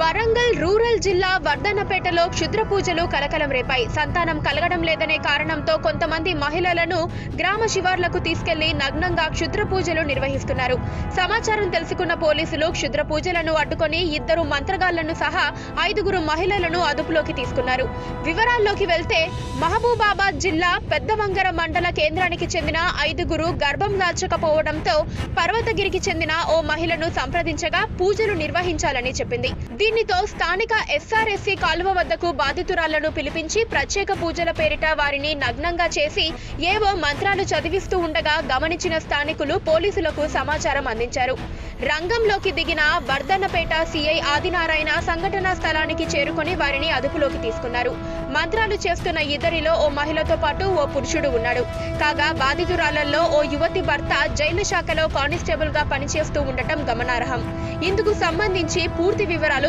Warangal rural జిల్లా వర్ధనపేటలో క్షుద్ర పూజలు కలకలం రేపాయి. సంతానం కలగడం లేదనే కారణంతో కొంతమంది మహిళలను గ్రామ శివార్లకు తీసుకెళ్ళి నగ్నంగా క్షుద్ర పూజలు నిర్వహిస్తున్నారు. సమాచారం తెలుసుకున్న పోలీసులు క్షుద్ర పూజలను అడ్డుకొని ఇద్దరు మంత్రగాళ్ళను సహా ఐదుగురు మహిళలను అదుపులోకి తీసుకున్నారు. వివరాల్లోకి వెళ్తే మహబూబాబాద్ జిల్లా పెద్దవంగర మండల కేంద్రానికి చెందిన ఐదుగురు గర్భం దాల్చకపోవడంతో పర్వతగిరికి చెందిన ఓ మహిళను సంప్రదించగా పూజలు నిర్వహించాలని చెప్పింది. దీనితో స్థానిక ఎస్ఆర్ఎస్సీ కాలువ వద్దకు బాధితురాళ్ళను పిలిపించి ప్రత్యేక పూజల పేరిట వారిని నగ్నంగా చేసి ఏవో మంత్రాలు చదివిస్తూ ఉండగా గమనించిన స్థానికులు పోలీసులకు సమాచారం అందించారు. రంగంలోకి దిగిన వర్ధన్నపేట సిఐ ఆదినారాయణ సంఘటనా స్థలానికి చేరుకొని వారిని అదుపులోకి తీసుకున్నారు. మంత్రాలు చేస్తున్న ఇద్దరిలో ఓ మహిళతో పాటు ఓ పురుషుడు ఉన్నాడు. కాగా బాధితురాలలో ఓ యువతి భర్త జైలు శాఖలో కానిస్టేబుల్గా పనిచేస్తూ ఉండటం గమనార్హం. ఇందుకు సంబంధించి పూర్తి వివరాలు